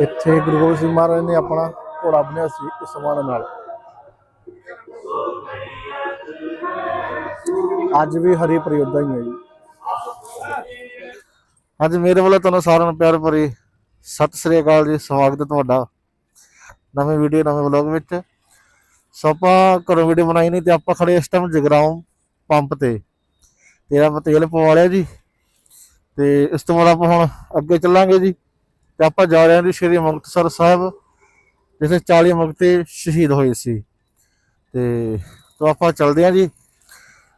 ਇੱਥੇ ਗੁਰੂ ਗੋਬਿੰਦ ਸਿੰਘ ਮਹਾਰਾਜ ਨੇ ਆਪਣਾ ਘੋੜਾ ਬੰਨਿਆ ਸੀ ਇਸ ਸਮਾਨ ਨਾਲ। ਅੱਜ ਵੀ ਹਰੀ ਪ੍ਰਯੋਧਾ ਹੀ ਹੈ ਜੀ। ਅੱਜ ਮੇਰੇ ਵੱਲੋਂ ਤੁਹਾਨੂੰ ਸਾਰਿਆਂ ਨੂੰ ਪਿਆਰ ਭਰੀ ਸਤਿ ਸ੍ਰੀ ਅਕਾਲ ਜੀ। ਸਵਾਗਤ ਹੈ ਤੁਹਾਡਾ ਨਵੇਂ ਵੀਡੀਓ, ਨਵੇਂ ਵਲੌਗ ਵਿੱਚ। ਸੋ ਆਪਾਂ ਘਰੋਂ ਵੀਡੀਓ ਬਣਾਈ ਨਹੀਂ ਤੇ ਆਪਾਂ ਖੜੇ ਇਸ ਟਾਈਮ ਜਗਰਾਉਂ ਪੰਪ ਤੇ। ਤੇ ਆਪਾਂ ਤੇਲ ਪਵਾ ਲਿਆ ਜੀ। ਤੇ ਇਸ ਤੋਂ ਬਾਅਦ ਆਪਾਂ ਹੁਣ ਅੱਗੇ ਚੱਲਾਂਗੇ ਜੀ। ਤੇ ਆਪਾਂ ਜਾ ਰਹੇ ਹਾਂ ਜੀ ਸ਼੍ਰੀ ਮੁਕਤਸਰ ਸਾਹਿਬ, ਜਿੱਥੇ 40 ਮੁਕਤੇ ਸ਼ਹੀਦ ਹੋਏ ਸੀ। ਤੇ ਤੋਂ ਆਪਾਂ ਚੱਲਦੇ ਹਾਂ ਜੀ।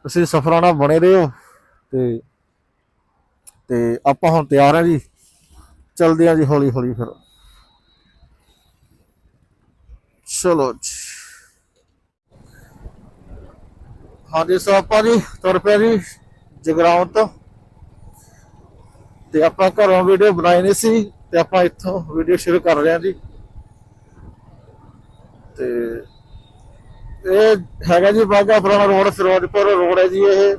ਤੁਸੀਂ ਸਫਰਾਂ ਨਾਲ ਬਣੇ ਰਹੋ ਤੇ ਤੇ ਆਪਾਂ ਹੁਣ ਤਿਆਰ ਹਾਂ ਜੀ। ਚੱਲਦੇ ਹਾਂ ਜੀ ਹੌਲੀ ਹੌਲੀ ਫਿਰ। ਚਲੋ ਜੀ। ਹਾਂਜੀ, ਸੋ ਆਪਾਂ ਜੀ ਤੁਰ ਪਿਆ ਜੀ ਜਗਰਾਉਂ ਤੋਂ। ਤੇ ਆਪਾਂ ਘਰੋਂ ਵੀਡੀਓ ਬਣਾਈ ਨਹੀਂ ਸੀ। ਤੇ ਆਪਾਂ ਇੱਥੋਂ ਵੀਡੀਓ ਸ਼ੁਰੂ ਕਰ ਰਹੇ ਹਾਂ ਜੀ। ਤੇ ਇਹ ਹੈਗਾ ਜੀ ਬਾਗਾ ਪੁਰਾਣਾ ਰੋਡ, ਫਿਰੋਜ਼ਪੁਰ ਰੋਡ ਹੈ ਜੀ ਇਹ।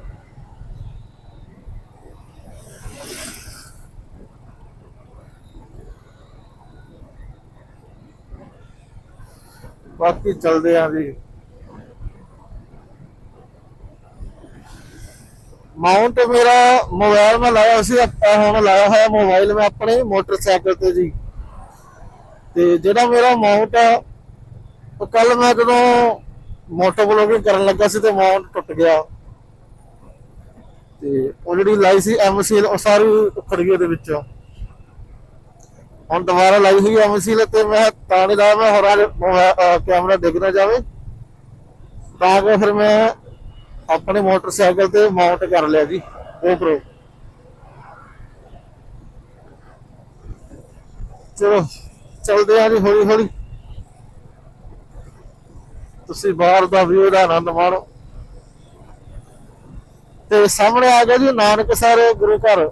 ਬਾਕੀ ਚੱਲਦੇ ਆਂ ਜੀ। ਮਾਊਂਟ ਮੇਰਾ ਮੋਬਾਈਲ ਮੈਂ ਲਾਇਆ ਸੀ ਹੁਣ ਲਾਇਆ ਹੋਇਆ ਮੋਬਾਈਲ ਮੈਂ ਆਪਣੇ ਮੋਟਰਸਾਈਕਲ ਤੇ ਜੀ। ਤੇ ਜਿਹੜਾ ਮੇਰਾ ਮਾਊਂਟ ਆ, ਉਹ ਕੱਲ ਮੈਂ ਜਦੋਂ ਮੋਟੋ ਬਲੌਗਿੰਗ ਕਰਨ ਲੱਗਾ ਸੀ ਤੇ ਮਾਊਂਟ ਟੁੱਟ ਗਿਆ। ਤੇ ਉਹ ਜਿਹੜੀ ਲਾਈ ਸੀ ਐਮਸੀਲ ਉਹ ਸਾਰੀ ਉਖੜ ਗਈ ਉਹਦੇ ਵਿੱਚੋਂ। ਹੁਣ ਦੁਬਾਰਾ ਲਾਈ ਹੋਈ ਐਮਸੀਲ ਤੇ ਮੈਂ ਤਾਂ ਨਹੀਂ ਲਾਇਆ ਮੈਂ ਹੋਰਾਂ ਕੈਮਰਾ ਡਿੱਗ ਨਾ ਜਾਵੇ। ਤਾਂ ਕਿ ਫਿਰ ਮੈਂ ਆਪਣੇ ਮੋਟਰਸਾਈਕਲ ਤੇ ਮਾਊਂਟ ਕਰ ਲਿਆ ਜੀ, GoPro ਚਲੋ, ਚਲਦੇ ਆ ਜੀ ਹੌਲੀ ਹੌਲੀ ਤੁਸੀਂ ਬਾਹਰ ਦਾ ਵਿਊ ਦਾ ਆਨੰਦ ਮਾਣੋ। ਤੇ ਸਾਹਮਣੇ ਆ ਗਿਆ ਜੀ ਨਾਨਕਸਰ ਗੁਰੂ ਘਰ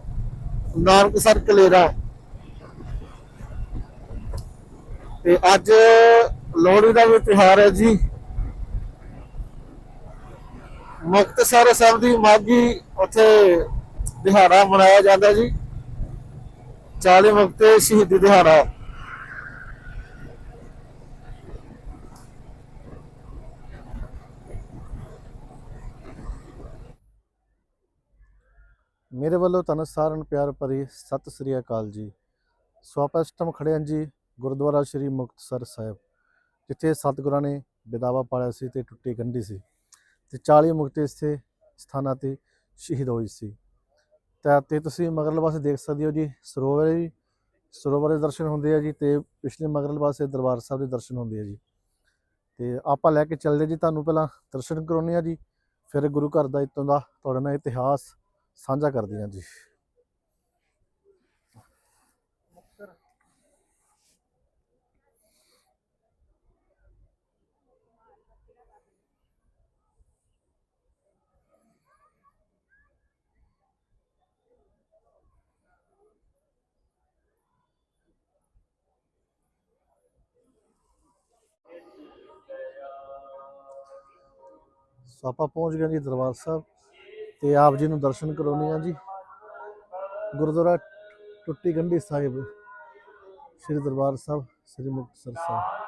ਨਾਨਕਸਰ ਕਲੇਰਾ। ਤੇ ਅੱਜ ਲੋਹੜੀ ਦਾ ਵੀ ਤਿਉਹਾਰ ਹੈ ਜੀ। ਮੁਕਤਸਰ ਸਾਹਿਬ ਦੀ ਮਾਗੀ ਉੱਥੇ ਦਿਹਾੜਾ ਮਨਾਇਆ ਜਾਂਦਾ ਜੀ। 40 ਮੁਕਤੇ ਸ਼ਹੀਦੀ ਦਿਹਾੜਾ। ਮੇਰੇ ਵੱਲੋਂ ਤੁਹਾਨੂੰ ਸਾਰਿਆਂ ਨੂੰ ਪਿਆਰ ਭਰੀ ਸਤਿ ਸ੍ਰੀ ਅਕਾਲ ਜੀ। ਸੋ ਆਪਾਂ ਇਸ ਖੜੇ ਹਾਂ ਜੀ, ਗੁਰਦੁਆਰਾ ਸ਼੍ਰੀ ਮੁਕਤਸਰ ਸਾਹਿਬ, ਜਿੱਥੇ ਸਤਿਗੁਰਾਂ ਨੇ ਬਿਦਾਵਾ ਪਾਲਿਆ ਸੀ ਤੇ ਟੁੱਟੀ ਗੰਢੀ ਸੀ। ਤੇ 40 ਮੁਕਤੇ ਇਸੇ ਸਥਾਨਾਂ ਤੇ ਸ਼ਹੀਦ ਹੋਈ ਸੀ। ਤਾਂ ਤੇ ਤੁਸੀਂ ਮਗਰਲੇ ਪਾਸੇ ਦੇਖ ਸਕਦੇ ਹੋ ਜੀ, ਸਰੋਵਰ ਹੈ ਜੀ। ਸਰੋਵਰ ਦੇ ਦਰਸ਼ਨ ਹੁੰਦੇ ਆ ਜੀ ਤੇ ਪਿਛਲੇ ਮਗਰਲੇ ਪਾਸੇ ਦਰਬਾਰ ਸਾਹਿਬ ਦੇ ਦਰਸ਼ਨ ਹੁੰਦੇ ਆ ਜੀ। ਤੇ ਆਪਾਂ ਲੈ ਕੇ ਚੱਲਦੇ ਜੀ, ਤੁਹਾਨੂੰ ਪਹਿਲਾਂ ਦਰਸ਼ਨ ਕਰਾਉਣੇ ਆ ਜੀ, ਫਿਰ ਗੁਰੂ ਘਰ ਦਾ ਇਤੋਂ ਦਾ ਤੁਹਾਡੇ ਨਾਲ ਇਤਿਹਾਸ ਸਾਂਝਾ ਕਰਦੇ ਹਾਂ ਜੀ। ਸੋ ਆਪਾਂ ਪਹੁੰਚ ਗਏ ਜੀ ਦਰਬਾਰ ਸਾਹਿਬ ਤੇ ਆਪ ਜੀ ਨੂੰ ਦਰਸ਼ਨ ਕਰਾਉਣੇ ਆ ਜੀ। ਗੁਰਦੁਆਰਾ ਟੁੱਟੀ ਗੰਢੀ ਸਾਹਿਬ, ਸ੍ਰੀ ਦਰਬਾਰ ਸਾਹਿਬ, ਸ੍ਰੀ ਮੁਕਤਸਰ ਸਾਹਿਬ।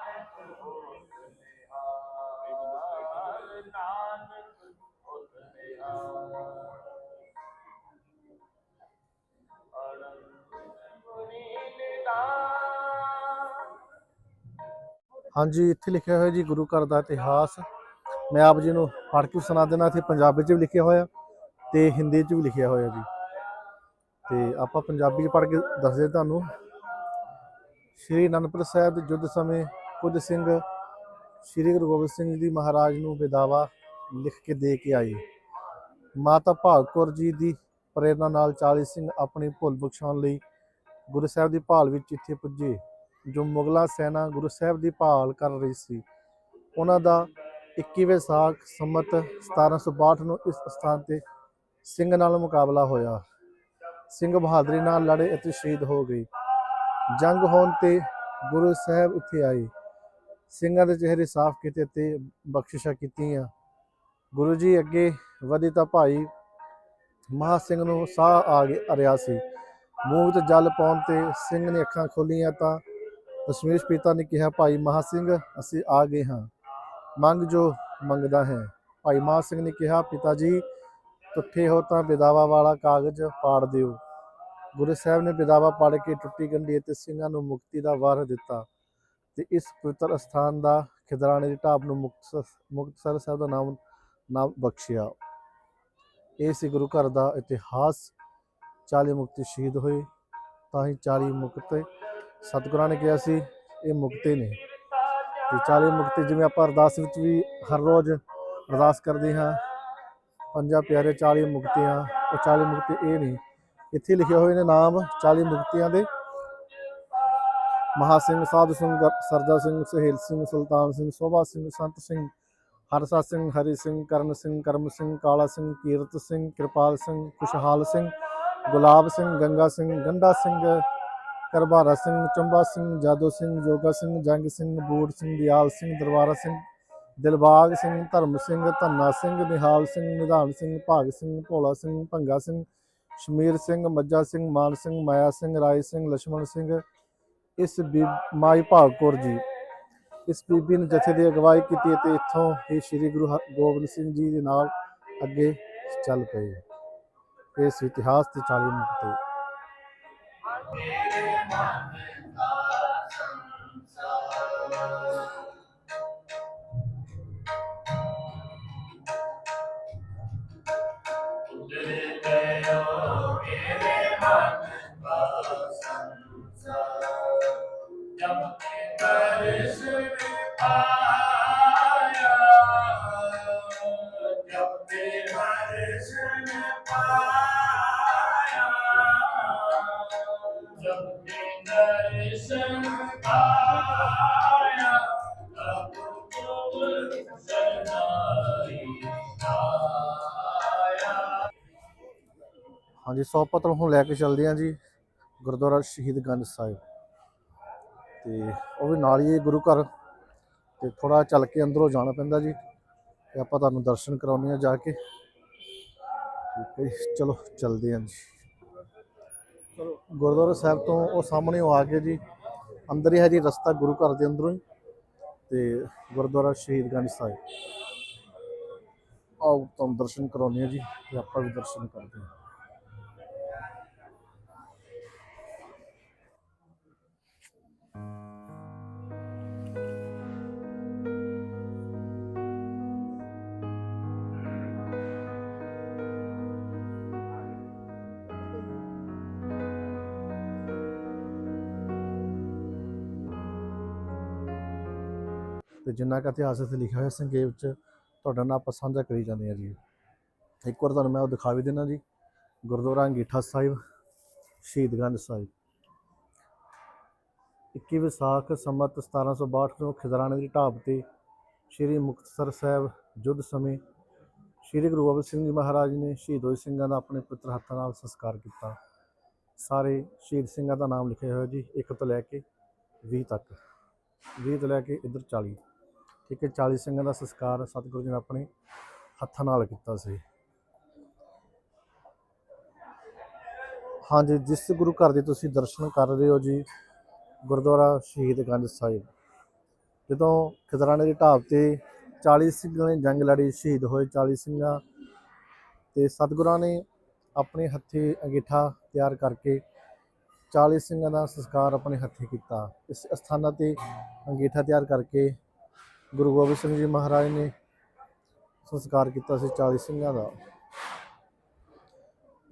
ਹਾਂਜੀ, ਇੱਥੇ ਲਿਖਿਆ ਹੋਇਆ ਜੀ ਗੁਰੂ ਘਰ ਦਾ ਇਤਿਹਾਸ। ਮੈਂ ਆਪ ਜੀ ਨੂੰ ਪੜ੍ਹ ਕੇ ਸੁਣਾ ਦੇਣਾ ਇੱਥੇ ਪੰਜਾਬੀ 'ਚ ਵੀ ਲਿਖਿਆ ਹੋਇਆ ਤੇ ਹਿੰਦੀ 'ਚ ਵੀ ਲਿਖਿਆ ਹੋਇਆ ਜੀ। ਤੇ ਆਪਾਂ ਪੰਜਾਬੀ 'ਚ ਪੜ੍ਹ ਕੇ ਦੱਸਦੇ ਤੁਹਾਨੂੰ, ਸ਼੍ਰੀ ਅਨੰਦਪੁਰ ਸਾਹਿਬ ਦੇ ਯੁੱਧ ਸਮੇਂ ਕੁਝ ਸਿੰਘ ਸ਼੍ਰੀ ਗੁਰੂ ਗੋਬਿੰਦ ਸਿੰਘ ਜੀ ਮਹਾਰਾਜ ਨੂੰ ਬੇਦਾਵਾ ਲਿਖ ਕੇ ਦੇ ਕੇ ਆਏ। ਮਾਤਾ ਭਾਗ ਕੌਰ ਜੀ ਦੀ ਪ੍ਰੇਰਣਾ ਨਾਲ 40 ਸਿੰਘ ਆਪਣੀ ਭੁੱਲ ਬਖਸ਼ਾਉਣ ਲਈ ਗੁਰੂ ਸਾਹਿਬ ਦੀ ਭਾਲ ਵਿੱਚ ਇੱਥੇ ਪੁੱਜੇ, ਜੋ ਮੁਗਲਾਂ ਸੈਨਾ ਗੁਰੂ ਸਾਹਿਬ ਦੀ ਭਾਲ ਕਰ ਰਹੀ ਸੀ। ਉਹਨਾਂ ਦਾ 21ਵੇਂ ਸਾਖ ਸੰਮਤ 1762 ਨੂੰ ਇਸ ਸਥਾਨ ਤੇ ਸਿੰਘ ਨਾਲ ਮੁਕਾਬਲਾ ਹੋਇਆ। ਸਿੰਘ ਬਹਾਦਰੀ ਨਾਲ ਲੜੇ ਅਤੇ ਸ਼ਹੀਦ ਹੋ ਗਏ। ਜੰਗ ਹੋਣ ਤੇ ਗੁਰੂ ਸਾਹਿਬ ਇੱਥੇ ਆਏ। ਸਿੰਘਾਂ ਦੇ ਚਿਹਰੇ ਸਾਫ਼ ਕੀਤੇ ਤੇ ਬਖਸ਼ਿਸ਼ਾਂ ਕੀਤੀਆਂ। ਗੁਰੂ ਜੀ ਅੱਗੇ ਵਧੇ ਤਾਂ ਭਾਈ ਮਹਾ ਸਿੰਘ ਨੂੰ ਸਾਹ ਆ ਗਿਆ ਰਿਹਾ ਸੀ। ਮੂੰਹ ਵਿੱਚ ਜਲ ਪਾਉਣ ਤੇ ਸਿੰਘ ਨੇ ਅੱਖਾਂ ਖੋਲੀਆਂ ਤਾਂ ਦਸ਼ਮੇਸ਼ ਪਿਤਾ ਨੇ ਕਿਹਾ, ਭਾਈ ਮਹਾ ਸਿੰਘ, ਅਸੀਂ ਆ ਗਏ ਹਾਂ। ਮੰਗ ਜੋ ਮੰਗਦਾ ਹੈ। ਭਾਈ ਮਹਾ ਸਿੰਘ ਨੇ ਕਿਹਾ, ਪਿਤਾ ਜੀ ਟੁੱਟੇ ਹੋ ਤਾਂ ਵਿਦਾਵਾ ਵਾਲਾ ਕਾਗਜ਼ ਪਾੜ ਦਿਓ। ਗੁਰੂ ਸਾਹਿਬ ਨੇ ਵਿਦਾਵਾ ਪਾੜ ਕੇ ਟੁੱਟੀ ਗੰਢੀ ਅਤੇ ਸਿੰਘਾਂ ਨੂੰ ਮੁਕਤੀ ਦਾ ਵਾਰ ਦਿੱਤਾ ਤੇ ਇਸ ਪਵਿੱਤਰ ਸਥਾਨ ਦਾ ਖਿਦਰਾਣੇ ਦੀ ਢਾਬ ਨੂੰ ਮੁਕਤਸਰ ਮੁਕਤਸਰ ਸਾਹਿਬ ਦਾ ਨਾਮ ਨਾਮ ਬਖਸ਼ਿਆ। ਇਹ ਸੀ ਗੁਰੂ ਘਰ ਦਾ ਇਤਿਹਾਸ। 40 ਮੁਕਤੀ ਸ਼ਹੀਦ ਹੋਏ, ਤਾਂ ਹੀ 40 ਮੁਕਤੇ। ਸਤਿਗੁਰਾਂ ਨੇ ਕਿਹਾ ਸੀ, ਇਹ ਮੁਕਤੇ ਨੇ। ਤੇ 40 ਮੁਕਤੀ ਜਿਵੇਂ ਆਪਾਂ ਅਰਦਾਸ ਵਿੱਚ ਵੀ ਹਰ ਰੋਜ਼ ਅਰਦਾਸ ਕਰਦੇ ਹਾਂ, ਪੰਜਾਂ ਪਿਆਰੇ 40 ਮੁਕਤੀਆਂ, ਉਹ 40 ਮੁਕਤੀ ਇਹ ਨਹੀਂ, ਇੱਥੇ ਲਿਖੇ ਹੋਏ ਨੇ ਨਾਮ 40 ਮੁਕਤੀਆਂ ਦੇ। ਮਹਾ ਸਿੰਘ, ਸਾਧੂ ਸਿੰਘ, ਗ- ਸਰਦਾ ਸਿੰਘ, ਸੁਹੇਲ ਸਿੰਘ, ਸੁਲਤਾਨ ਸਿੰਘ, ਸੋਭਾ ਸਿੰਘ, ਸੰਤ ਸਿੰਘ, ਹਰਸਾ ਸਿੰਘ, ਹਰੀ ਸਿੰਘ, ਕਰਨ ਸਿੰਘ, ਕਰਮ ਸਿੰਘ, ਕਾਲਾ ਸਿੰਘ, ਕੀਰਤ ਸਿੰਘ, ਕਿਰਪਾਲ ਸਿੰਘ, ਖੁਸ਼ਹਾਲ ਸਿੰਘ, ਗੁਲਾਬ ਸਿੰਘ, ਗੰਗਾ ਸਿੰਘ, ਗੰਡਾ ਸਿੰਘ ਕਰਬਾਰਾ ਸਿੰਘ, ਚੰਬਾ ਸਿੰਘ, ਜਾਦੋ ਸਿੰਘ, ਜੋਗਾ ਸਿੰਘ, ਜੰਗ ਸਿੰਘ, ਬੂੜ ਸਿੰਘ, ਦਿਆਲ ਸਿੰਘ, ਦਰਬਾਰਾ ਸਿੰਘ, ਦਿਲਬਾਗ ਸਿੰਘ, ਧਰਮ ਸਿੰਘ, ਧੰਨਾ ਸਿੰਘ, ਨਿਹਾਲ ਸਿੰਘ, ਨਿਧਾਨ ਸਿੰਘ, ਭਾਗ ਸਿੰਘ, ਭੋਲਾ ਸਿੰਘ, ਭੰਗਾ ਸਿੰਘ, ਸ਼ਮੀਰ ਸਿੰਘ ਮੱਜਾ ਸਿੰਘ, ਮਾਨ ਸਿੰਘ, ਮਾਇਆ ਸਿੰਘ, ਰਾਏ ਸਿੰਘ ਲక్ష్మణ ਸਿੰਘ, ਇਸ ਬੀ ਮਾਈ ਭਾਗ ਕੌਰ ਜੀ। ਇਸ ਬੀਬੀ ਨੇ ਜਥੇ ਦੀ ਅਗਵਾਈ ਕੀਤੀ ਤੇ ਇੱਥੋਂ ਇਹ ਸ੍ਰੀ ਗੁਰੂ ਗੋਬਿੰਦ ਸਿੰਘ ਜੀ ਦੇ ਨਾਲ ਅੱਗੇ ਚੱਲ ਪਏ। ਇਸ ਇਤਿਹਾਸ ਦੀ ਚਾਲੀ ਮੁਕਤੀ। Amen. ਹਾਂਜੀ ਸੌ ਪੱਤਰ ਹੁਣ ਲੈ ਕੇ ਚੱਲਦੇ ਹਾਂ ਜੀ ਗੁਰਦੁਆਰਾ ਸ਼ਹੀਦ ਗੰਜ ਸਾਹਿਬ। ਤੇ ਉਹ ਵੀ ਨਾਲ ਹੀ ਹੈ ਗੁਰੂ ਘਰ। ਤੇ ਥੋੜਾ ਚੱਲ ਕੇ ਅੰਦਰੋਂ ਜਾਣਾ ਪੈਂਦਾ ਜੀ ਤੇ ਆਪਾਂ ਤੁਹਾਨੂੰ ਦਰਸ਼ਨ ਕਰਾਉਂਦੇ ਹਾਂ ਜਾ ਕੇ। ਠੀਕ ਹੈ ਜੀ, ਚਲੋ ਚੱਲਦੇ ਹਾਂ ਜੀ। ਚਲੋ ਗੁਰਦੁਆਰਾ ਸਾਹਿਬ ਤੋਂ ਉਹ ਸਾਹਮਣੇ ਉਹ ਆ ਗਏ ਜੀ। ਅੰਦਰ ਹੀ ਹੈ ਜੀ ਰਸਤਾ ਗੁਰੂ ਘਰ ਦੇ ਅੰਦਰੋਂ ਹੀ ਤੇ ਗੁਰਦੁਆਰਾ ਸ਼ਹੀਦ ਗੰਜ ਸਾਹਿਬ। ਆਓ ਤੁਹਾਨੂੰ ਦਰਸ਼ਨ ਕਰਾਉਂਦੇ ਹਾਂ ਜੀ ਤੇ ਆਪਾਂ ਵੀ ਦਰਸ਼ਨ ਕਰਦੇ ਹਾਂ। ਤੇ ਜਿੰਨਾ ਕੁ ਇਤਿਹਾਸ ਇੱਥੇ ਲਿਖਿਆ ਹੋਇਆ ਸੰਖੇਪ 'ਚ ਤੁਹਾਡਾ ਨਾਲ ਆਪਾਂ ਸਾਂਝਾ ਕਰੀ ਜਾਂਦੇ ਹਾਂ ਜੀ। ਇੱਕ ਵਾਰ ਤੁਹਾਨੂੰ ਮੈਂ ਉਹ ਦਿਖਾ ਵੀ ਦੇਣਾ ਜੀ। ਗੁਰਦੁਆਰਾ ਅੰਗੀਠਾ ਸਾਹਿਬ ਸ਼ਹੀਦਗੰਜ ਸਾਹਿਬ। 21 ਵਿਸਾਖ ਸੰਮਤ 1762 ਨੂੰ ਖਿਦਰਾਣੇ ਦੀ ਢਾਬ ਤੇ ਸ੍ਰੀ ਮੁਕਤਸਰ ਸਾਹਿਬ ਯੁੱਧ ਸਮੇਂ ਸ੍ਰੀ ਗੁਰੂ ਗੋਬਿੰਦ ਸਿੰਘ ਜੀ ਮਹਾਰਾਜ ਨੇ ਸ਼ਹੀਦ ਹੋਏ ਸਿੰਘਾਂ ਦਾ ਆਪਣੇ ਪੁੱਤਰ ਹੱਥਾਂ ਨਾਲ ਸੰਸਕਾਰ ਕੀਤਾ। ਸਾਰੇ ਸ਼ਹੀਦ ਸਿੰਘਾਂ ਦਾ ਨਾਮ ਲਿਖਿਆ ਹੋਇਆ ਜੀ, ਇੱਕ ਤੋਂ ਲੈ ਕੇ 20 ਤੱਕ। 20 ਤੋਂ ਲੈ ਕੇ ਇੱਧਰ 40 ਠੀਕ ਹੈ 40 ਸਿੰਘਾਂ ਦਾ ਸੰਸਕਾਰ ਸਤਿਗੁਰੂ ਜੀ ਨੇ ਆਪਣੇ ਹੱਥਾਂ ਨਾਲ ਕੀਤਾ ਸੀ। ਹਾਂਜੀ, ਜਿਸ ਗੁਰੂ ਘਰ ਦੇ ਤੁਸੀਂ ਦਰਸ਼ਨ ਕਰ ਰਹੇ ਹੋ ਜੀ, ਗੁਰਦੁਆਰਾ ਸ਼ਹੀਦ ਗੰਜ ਸਾਹਿਬ, ਜਦੋਂ ਖਿਦਰਾਣੇ ਦੀ ਢਾਬ ਤੇ 40 ਸਿੰਘਾਂ ਨੇ ਜੰਗ ਲੜੀ, ਸ਼ਹੀਦ ਹੋਏ 40 ਸਿੰਘਾਂ ਤੇ ਸਤਿਗੁਰਾਂ ਨੇ ਆਪਣੇ ਹੱਥੀ ਅੰਗੀਠਾ ਤਿਆਰ ਕਰਕੇ 40 ਸਿੰਘਾਂ ਦਾ ਸੰਸਕਾਰ ਆਪਣੇ ਹੱਥੀ ਕੀਤਾ। ਇਸ ਅਸਥਾਨਾਂ ਤੇ ਅੰਗੀਠਾ ਤਿਆਰ ਕਰਕੇ ਗੁਰੂ ਗੋਬਿੰਦ ਸਿੰਘ ਜੀ ਮਹਾਰਾਜ ਨੇ ਸੰਸਕਾਰ ਕੀਤਾ ਸੀ 40 ਸਿੰਘਾਂ ਦਾ।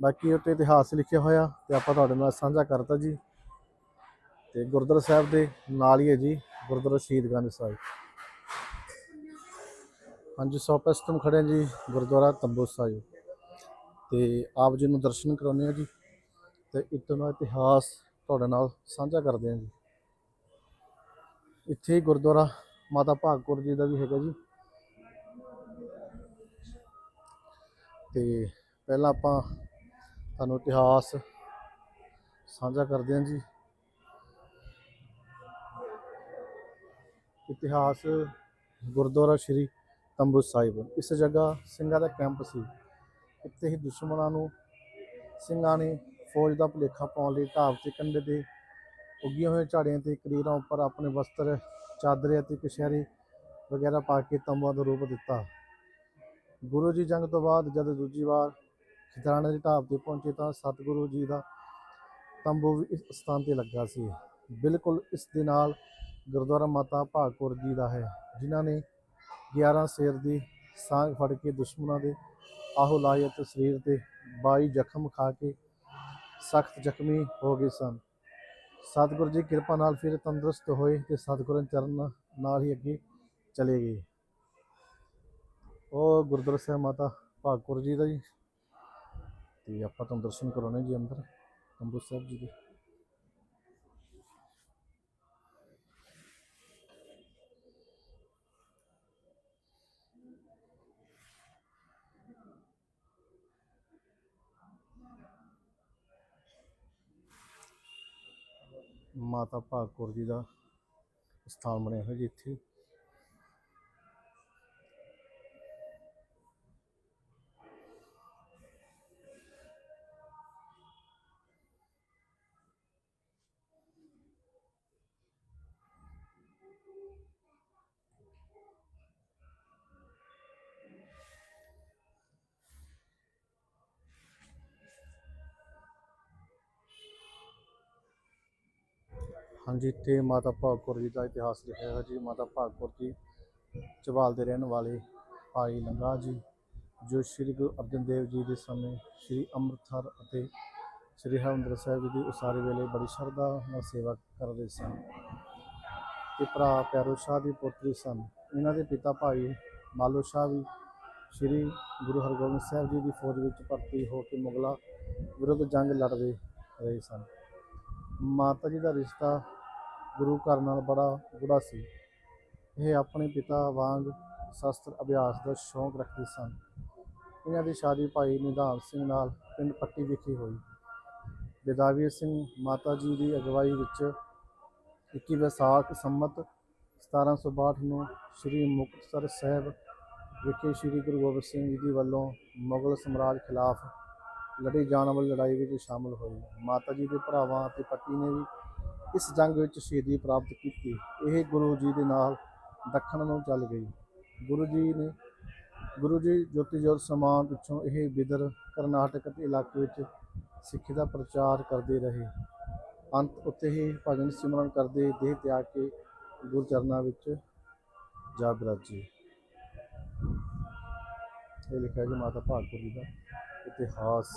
ਬਾਕੀ ਉੱਤੇ ਇਤਿਹਾਸ ਲਿਖਿਆ ਹੋਇਆ ਤੇ ਆਪਾਂ ਤੁਹਾਡੇ ਨਾਲ ਸਾਂਝਾ ਕਰਤਾ ਜੀ। ਤੇ ਗੁਰਦੁਆਰਾ ਸਾਹਿਬ ਦੇ ਨਾਲ ਹੀ ਹੈ ਜੀ, ਗੁਰਦੁਆਰਾ ਸ਼ਹੀਦ ਗੰਜ ਸਾਹਿਬ। ਹਾਂਜੀ, ਸੌ ਪਸਤਮ ਖੜੇ ਜੀ ਗੁਰਦੁਆਰਾ ਤੰਬੂ ਸਾਹਿਬ। ਤੇ ਆਪ ਜੀ ਨੂੰ ਦਰਸ਼ਨ ਕਰਾਉਂਦੇ ਹਾਂ ਜੀ। ਤੇ ਇਤੋਂ ਦਾ ਇਤਿਹਾਸ ਤੁਹਾਡੇ ਨਾਲ ਸਾਂਝਾ ਕਰਦੇ ਹਾਂ ਜੀ। ਇੱਥੇ ਗੁਰਦੁਆਰਾ ਮਾਤਾ ਭਾਗਪੁਰ ਜੀ ਦਾ ਵੀ ਹੈਗਾ ਜੀ। ਤੇ ਪਹਿਲਾਂ ਆਪਾਂ ਤੁਹਾਨੂੰ ਇਤਿਹਾਸ ਸਾਂਝਾ ਕਰਦੇ ਹਾਂ ਜੀ। ਇਤਿਹਾਸ ਗੁਰਦੁਆਰਾ ਸ਼੍ਰੀ ਤੰਬੂ ਸਾਹਿਬ, ਇਸ ਜਗ੍ਹਾ ਸਿੰਘਾਂ ਦਾ ਕੈਂਪ ਸੀ। ਇੱਥੇ ਹੀ ਦੁਸ਼ਮਣਾਂ ਨੂੰ ਸਿੰਘਾਂ ਨੇ ਫੌਜ ਦਾ ਭੁਲੇਖਾ ਪਾਉਣ ਲਈ ਢਾਬ ਤੇ ਕੰਢੇ ਤੇ ਉੱਗੀਆਂ ਹੋਈਆਂ ਝਾੜੀਆਂ ਤੇ ਕਰੀਰਾਂ ਉੱਪਰ ਆਪਣੇ ਵਸਤਰ ਚਾਦਰੇ ਅਤੇ ਕਸ਼ਹਿਰੀ ਵਗੈਰਾ ਪਾ ਕੇ ਤੰਬੂਆਂ ਦਾ ਰੂਪ ਦਿੱਤਾ। ਗੁਰੂ ਜੀ ਜੰਗ ਤੋਂ ਬਾਅਦ ਜਦ ਦੂਜੀ ਵਾਰ ਖਿਦਰਾਣੇ ਦੀ ਢਾਬ ਤੇ ਪਹੁੰਚੇ ਤਾਂ ਸਤਿਗੁਰੂ ਜੀ ਦਾ ਤੰਬੂ ਵੀ ਇਸ ਸਥਾਨ ਤੇ ਲੱਗਾ ਸੀ। ਬਿਲਕੁਲ ਇਸ ਦੇ ਨਾਲ ਗੁਰਦੁਆਰਾ ਮਾਤਾ ਭਾਗਪੁਰ ਜੀ ਦਾ ਹੈ, ਜਿਨ੍ਹਾਂ ਨੇ 11 ਸ਼ੇਰ ਦੀ ਸਾਂਝ ਫੜ ਕੇ ਦੁਸ਼ਮਣਾਂ ਦੇ ਆਹੋ ਲਾਏ ਅਤੇ ਸਰੀਰ ਤੇ 22 ਜ਼ਖਮ ਖਾ ਕੇ ਸਖਤ ਜ਼ਖਮੀ ਹੋ ਗਏ ਸਨ। ਸਤਿਗੁਰੂ ਜੀ, ਕਿਰਪਾ ਨਾਲ ਫਿਰ ਤੰਦਰੁਸਤ ਹੋਏ ਤੇ ਸਤਿਗੁਰਾਂ ਚਰਨ ਨਾਲ ਹੀ ਅੱਗੇ ਚਲੇ ਗਏ। ਉਹ ਗੁਰਦੁਆਰਾ ਸਾਹਿਬ ਮਾਤਾ ਭਾਗਪੁਰ ਜੀ ਦਾ ਜੀ। ਤੇ ਆਪਾਂ ਤੁਹਾਨੂੰ ਦਰਸ਼ਨ ਕਰਾਉਣੇ ਜੀ ਅੰਦਰ, ਤੰਬੂ ਸਾਹਿਬ ਜੀ ਦੇ। ਮਾਤਾ ਭਾਗਪੁਰ ਜੀ ਦਾ ਸਥਾਨ ਬਣਿਆ ਹੋਇਆ ਜੀ ਇੱਥੇ। ਹਾਂਜੀ ਇੱਥੇ ਮਾਤਾ ਭਾਗਪੁਰ ਜੀ ਦਾ ਇਤਿਹਾਸ ਲਿਖਿਆ ਹੋਇਆ ਜੀ, ਮਾਤਾ ਭਾਗ ਕੌਰ ਜੀ ਝਬਾਲ ਦੇ ਰਹਿਣ ਵਾਲੇ ਭਾਈ ਲੰਗਾ ਜੀ, ਜੋ ਸ੍ਰੀ ਗੁਰੂ ਅਰਜਨ ਦੇਵ ਜੀ ਦੇ ਸਮੇਂ ਸ੍ਰੀ ਅੰਮ੍ਰਿਤਸਰ ਅਤੇ ਸ੍ਰੀ ਹਰਿਮੰਦਰ ਸਾਹਿਬ ਜੀ ਦੀ ਉਸਾਰੀ ਵੇਲੇ ਬੜੀ ਸ਼ਰਧਾ ਨਾਲ ਸੇਵਾ ਕਰਦੇ ਸਨ। ਤੇ ਭਰਾ ਪਿਆਰੋ ਸ਼ਾਹ ਦੀ ਪੁੱਤਰੀ ਸਨ। ਇਹਨਾਂ ਦੇ ਪਿਤਾ ਭਾਈ ਮਾਲੋ ਸ਼ਾਹ ਵੀ ਸ੍ਰੀ ਗੁਰੂ ਹਰਗੋਬਿੰਦ ਸਾਹਿਬ ਜੀ ਦੀ ਫੌਜ ਵਿੱਚ ਭਰਤੀ ਹੋ ਕੇ ਮੁਗਲਾਂ ਵਿਰੁੱਧ ਜੰਗ ਲੜਦੇ ਰਹੇ ਸਨ। ਮਾਤਾ ਜੀ ਦਾ ਰਿਸ਼ਤਾ ਗੁਰੂ ਘਰ ਨਾਲ ਬੜਾ ਗੂੜਾ ਸੀ। ਇਹ ਆਪਣੇ ਪਿਤਾ ਵਾਂਗ ਸ਼ਸਤਰ ਅਭਿਆਸ ਦਾ ਸ਼ੌਂਕ ਰੱਖਦੇ ਸਨ। ਇਹਨਾਂ ਦੀ ਸ਼ਾਦੀ ਭਾਈ ਨਿਧਾਨ ਸਿੰਘ ਨਾਲ ਪਿੰਡ ਪੱਟੀ ਵਿਖੇ ਹੋਈ। ਵਿਦਾਵੀਰ ਸਿੰਘ ਮਾਤਾ ਜੀ ਦੀ ਅਗਵਾਈ ਵਿੱਚ 21 ਵਿਸਾਖ ਸੰਮਤ 1762 ਨੂੰ ਸ੍ਰੀ ਮੁਕਤਸਰ ਸਾਹਿਬ ਵਿਖੇ ਸ੍ਰੀ ਗੁਰੂ ਗੋਬਿੰਦ ਸਿੰਘ ਜੀ ਦੀ ਵੱਲੋਂ ਮੁਗਲ ਸਮਰਾਜ ਖਿਲਾਫ ਲੜੀ ਜਾਣ ਵਾਲੀ ਲੜਾਈ ਵਿੱਚ ਸ਼ਾਮਲ ਹੋਈ ਮਾਤਾ ਜੀ ਦੇ ਭਰਾਵਾਂ ਅਤੇ ਪਤੀ ਨੇ ਵੀ ਇਸ ਜੰਗ ਵਿੱਚ ਸ਼ਹੀਦੀ ਪ੍ਰਾਪਤ ਕੀਤੀ। ਇਹ ਗੁਰੂ ਜੀ ਦੇ ਨਾਲ ਦੱਖਣ ਨੂੰ ਚੱਲ ਗਈ। ਗੁਰੂ ਜੀ ਨੇ, ਗੁਰੂ ਜੀ ਜੋਤੀ ਜੋਤ ਸਮਾਨ ਪਿੱਛੋਂ ਇਹ ਬਿਦਰ ਕਰਨਾਟਕ ਦੇ ਇਲਾਕੇ ਵਿੱਚ ਸਿੱਖੀ ਦਾ ਪ੍ਰਚਾਰ ਕਰਦੇ ਰਹੇ। ਅੰਤ ਉੱਤੇ ਹੀ ਭਜਨ ਸਿਮਰਨ ਕਰਦੇ ਦੇਹ ਤਿਆਗ ਕੇ ਗੁਰੂ ਚਰਨਾਂ ਵਿੱਚ ਜਾ ਬਿਰਾਜੇ। ਇਹ ਲਿਖਿਆ ਜੀ ਮਾਤਾ ਭਾਗਪੁਰ ਜੀ ਦਾ ਇਤਿਹਾਸ।